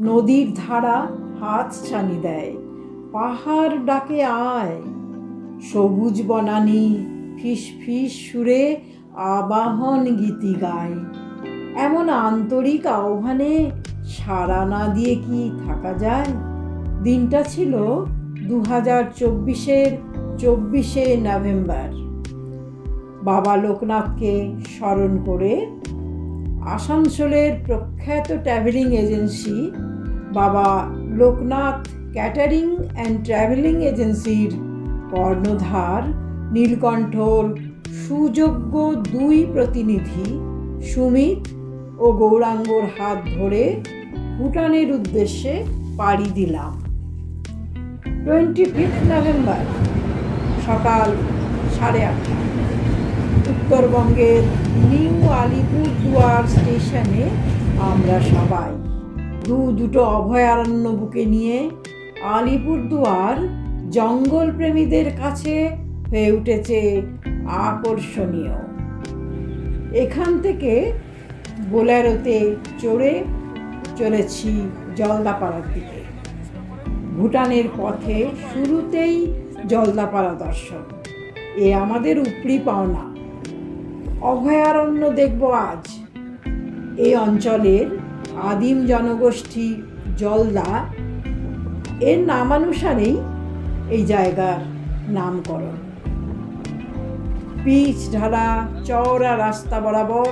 নদীর ধারা হাত ছানি দেয়, পাহাড় ডাকে আয়। সবুজ বনানি ফিস ফিস সুরে আবাহন গীতি গায়। এমন আন্তরিক আহ্বানে সাড়া না দিয়ে কি থাকা যায়? দিনটা ছিল দু হাজার চব্বিশের চব্বিশে নভেম্বর। বাবা লোকনাথকে স্মরণ করে আসানসোলের প্রখ্যাত ট্রাভেলিং এজেন্সি বাবা লোকনাথ ক্যাটারিং অ্যান্ড ট্রাভেলিং এজেন্সির কর্ণধার নীলকণ্ঠর সুযোগ্য দুই প্রতিনিধি, সুমিত ও গৌরাঙ্গর হাত ধরে ভুটানের উদ্দেশ্যে পাড়ি দিলাম। টোয়েন্টি ফিফথ নভেম্বর সকাল সাড়ে আটটা। উত্তরবঙ্গের নিউ আলিপুরদুয়ার স্টেশনে আমরা সবাই দু দুটো অভয়ারণ্য বুকে নিয়ে আলিপুরদুয়ার জঙ্গল প্রেমীদের কাছে হয়ে উঠেছে আকর্ষণীয়। এখান থেকে বোলেরোতে চড়ে চলেছি জলদাপাড়ার দিকে। ভুটানের পথে শুরুতেই জলদাপাড়া দর্শন। এ আমাদের উপরি পাওনা। অভয়ারণ্য দেখব আজ। এই অঞ্চলের আদিম জনগোষ্ঠী জলদা, এর নামানুসারেই এই জায়গার নামকরণ। পিচ ঢালা, চওড়া রাস্তা বরাবর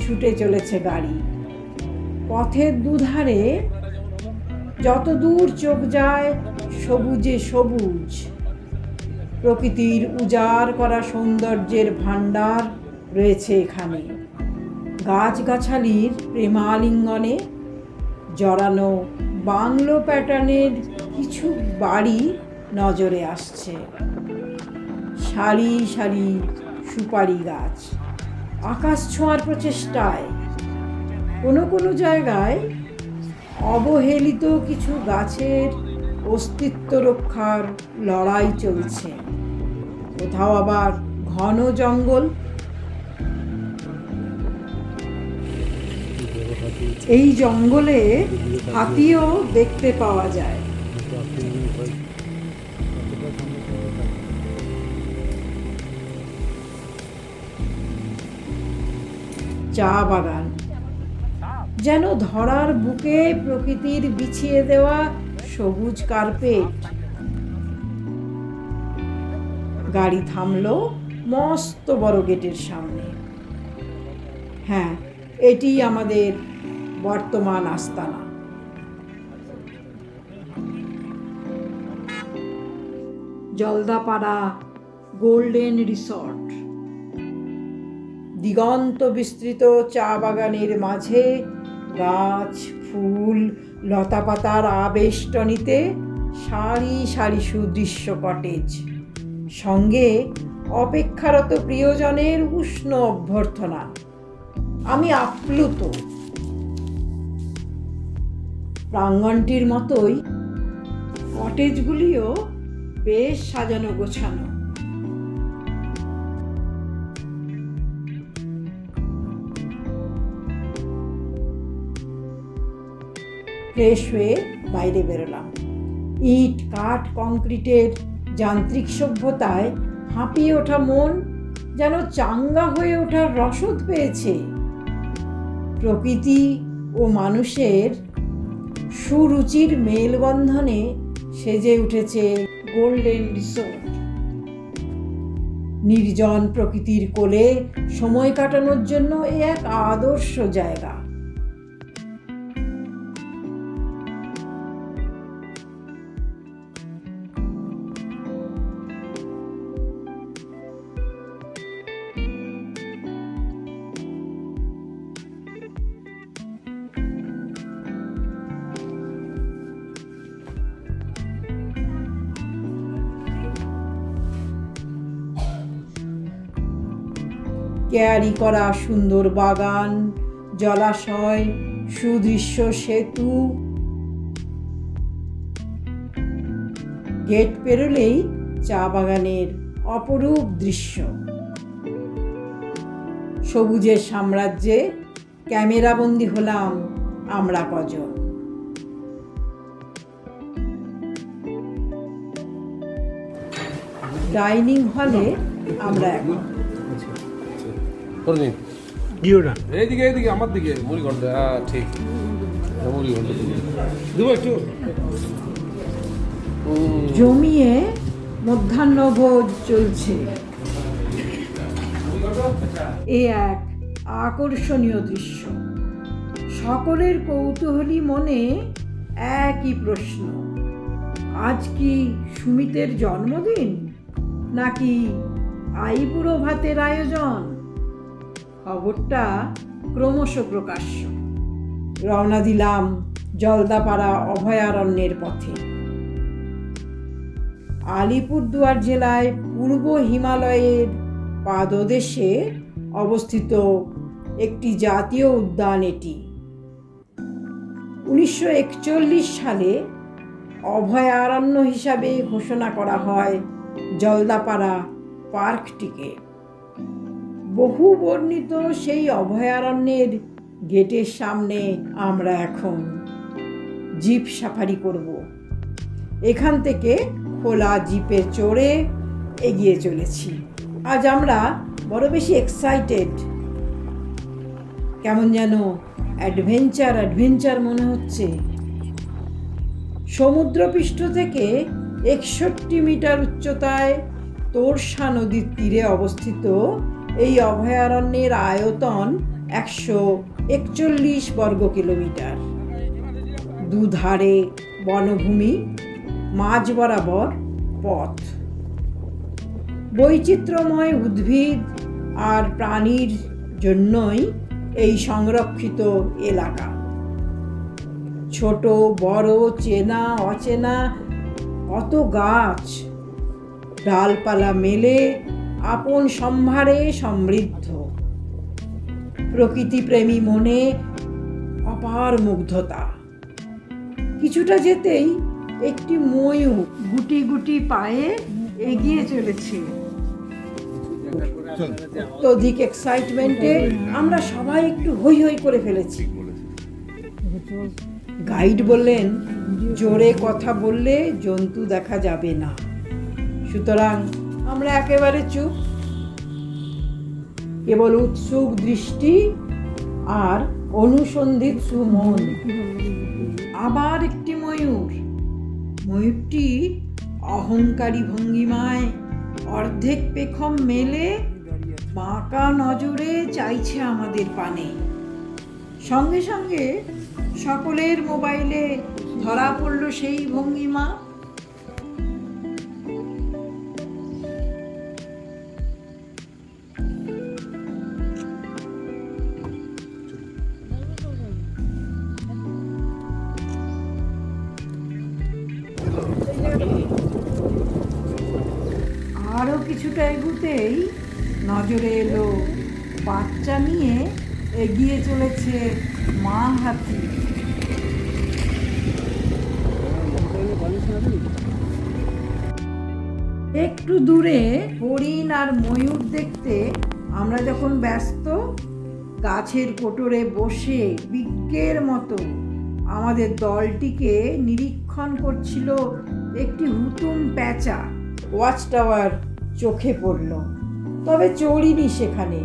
ছুটে চলেছে গাড়ি। পথের দুধারে যত দূর চোখ যায় সবুজে সবুজ। প্রকৃতির উজাড় করা সৌন্দর্যের ভাণ্ডার রয়েছে এখানে। গাছগাছালির প্রেমালিঙ্গনে জড়ানো বাংলো প্যাটার্নের কিছু বাড়ি নজরে আসছে। সারি সারি সুপারি গাছ। আকাশ ছোঁয়ার প্রচেষ্টায় কোনো কোনো জায়গায় অবহেলিত কিছু গাছের অস্তিত্ব রক্ষার লড়াই চলছে। কোথাও আবার ঘন জঙ্গল এই জঙ্গলে হাতিও দেখতে পাওয়া যায়। চা বাগান। যেন ধরার বুকে প্রকৃতির বিছিয়ে দেওয়া সবুজ কার্পেট। গাড়ি থামলো মস্ত বড় গেটের সামনে। হ্যাঁ এটি আমাদের বর্তমান আস্তানা। Jaldapara golden resort. দিগন্ত বিস্তৃত চা বাগানের মাঝে গাছ, ফুল, লতাপাতার আবেষ্টনীতে সারি সারি সুদৃশ্য কটেজ। সঙ্গে অপেক্ষারত প্রিয়জনের উষ্ণ অভ্যর্থনা। আমি আপ্লুত। প্রাঙ্গণটির মতোই কটেজগুলিও বেশ সাজানো গোছানো। ফ্রেশ হয়ে বাইরে বেরোলাম। ইট, কাঠ, কংক্রিটের যান্ত্রিক সভ্যতায় হাঁপিয়ে ওঠা মন যেন চাঙ্গা হয়ে ওঠার রসদ পেয়েছে। প্রকৃতি ও মানুষের সুরুচির মেলবন্ধনে সেজে উঠেছে গোল্ডেন রিসোর্ট নির্জন প্রকৃতির কোলে সময় কাটানোর জন্য এ এক আদর্শ জায়গা। ক্যারি করা সুন্দর বাগান, জলাশয়, সুদৃশ্য সেতু। গেট পেরোলেই চা বাগানের অপরূপ দৃশ্য। সবুজের সাম্রাজ্যে ক্যামেরাবন্দি হলাম আমরা কজন। ডাইনিং হলে আমরা এখন। করে নিন জিওটা এইদিকে এইদিকে আমার দিকে মুড়ি ঘন্ট। হ্যাঁ ঠিক। মুড়ি ঘন্ট। দেবো একটু। জমিয়ে মধ্যাহ্নভোজ চলছে। এ এক আকর্ষণীয় দৃশ্য। সকলের কৌতূহলী মনে একই প্রশ্ন। আজ কি সুমিতের জন্মদিন? নাকি আইবুড়ো ভাতের আয়োজন? খবরটা ক্রমশ প্রকাশ্য। রওনা দিলাম জলদাপাড়া অভয়ারণ্যের পথে। আলিপুরদুয়ার জেলায় পূর্ব হিমালয়ের পাদদেশে অবস্থিত একটি জাতীয় উদ্যান এটি। উনিশশো একচল্লিশ সালে অভয়ারণ্য হিসাবে ঘোষণা করা হয় জলদাপাড়া পার্কটিকে। বহু বর্ণিত সেই অভয়ারণ্যের গেটের সামনে আমরা এখন জিপ সাফারি করব। এখান থেকে খোলা জিপে চড়ে এগিয়ে চলেছি। আজ আমরা বড় বেশি এক্সাইটেড কেমন যেন অ্যাডভেঞ্চার অ্যাডভেঞ্চার মনে হচ্ছে। সমুদ্রপৃষ্ঠ থেকে একষট্টি মিটার উচ্চতায় তোরসা নদীর তীরে অবস্থিত এই অভয়ারণ্যের আয়তন একশো একচল্লিশ বর্গ কিলোমিটার। দুধারে বনভূমি, মাঝ বরাবর পথ। বৈচিত্র্যময় উদ্ভিদ আর প্রাণীর জন্যই এই সংরক্ষিত এলাকা। ছোট, বড়, চেনা, অচেনা কত গাছ, ডালপালা মেলে আপন সম্ভারে সমৃদ্ধ। প্রকৃতিপ্রেমী মনে অপার মুগ্ধতা। কিছুটা যেতেই একটি ময়ূর গুটি গুটি পায়ে এগিয়ে চলেছে। অত্যধিক এক্সাইটমেন্টে আমরা সবাই একটু হই হই করে ফেলেছি। গাইড বললেন জোরে কথা বললে জন্তু দেখা যাবে না। সুতরাং আমরা একেবারে চুপ। কেবল উৎসুক দৃষ্টি আর অনুসন্ধিত সুমন। আবার একটি ময়ূর। ময়ূরটি অহংকারী ভঙ্গিমায় অর্ধেক পেখম মেলে বাঁকা নজরে চাইছে আমাদের পানে। সঙ্গে সঙ্গে সকলের মোবাইলে ধরা পড়ল সেই ভঙ্গিমা। আরও কিছুটা এগুতেই নজরে এলো বাচ্চা নিয়ে এগিয়ে চলেছে মা হাতি। একটু দূরে হরিণ আর ময়ূর দেখতে আমরা যখন ব্যস্ত, গাছের কোটরে বসে বিজ্ঞের মতো আমাদের দলটিকে নিরীক্ষণ করছিল একটি হুতুম প্যাঁচা ওয়াচ টাওয়ার চোখে পড়ল। তবে চড়িনি সেখানে।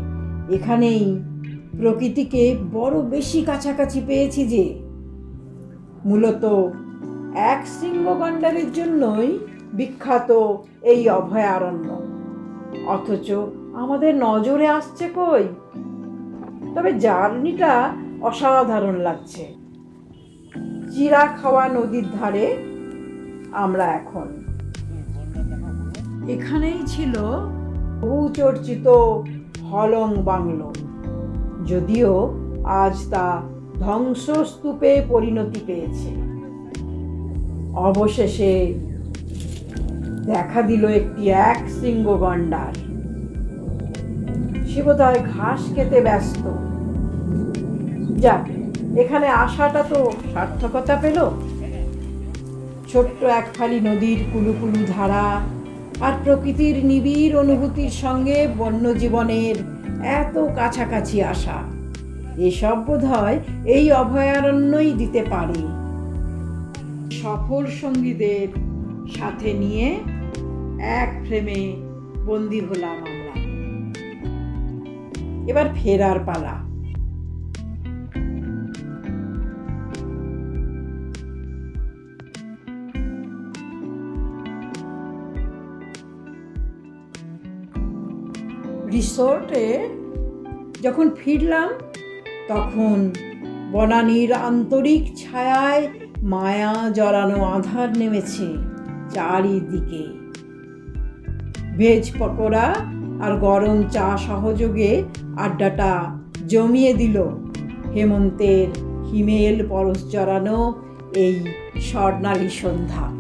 এখানেই প্রকৃতিকে বড় বেশি কাছাকাছি পেয়েছি যে, মূলত এক শৃঙ্গ গন্ডারের জন্যই বিখ্যাত এই অভয়ারণ্য। অথচ আমাদের নজরে আসছে কই? তবে জার্নিটা অসাধারণ লাগছে। চিরা খাওয়া নদীর ধারে আমরা এখন। এখানেই ছিল বহুচর্চিত হলং বাংলো। যদিও আজ তা ধ্বংসস্তূপে পরিণতি পেয়েছে। অবশেষে দেখা দিল একটি এক শৃঙ্গ গন্ডার। সে বোধহয় ঘাস খেতে ব্যস্ত। যাক, এখানে আসাটা তো সার্থকতা পেল। ছোট্ট এক ফালি নদীর কুলুকুলু ধারা আর প্রকৃতির নিবিড় অনুভূতির সঙ্গে বন্যজীবনের এত কাছাকাছি আসা। এসব বোধ হয় এই অভয়ারণ্যই দিতে পারে। সফল সঙ্গীদের সাথে নিয়ে এক ফ্রেমে বন্দি হলাম আমরা। এবার ফেরার পালা। রিসোর্টে যখন ফিরলাম, তখন বনানীর আন্তরিক ছায়ায় মায়া জড়ানো আধার নেমেছে চারিদিকে। ভেজ পকোড়া আর গরম চা সহযোগে আড্ডাটা জমিয়ে দিল হেমন্তের হিমেল পরশ জড়ানো এই স্বর্ণালী সন্ধ্যা।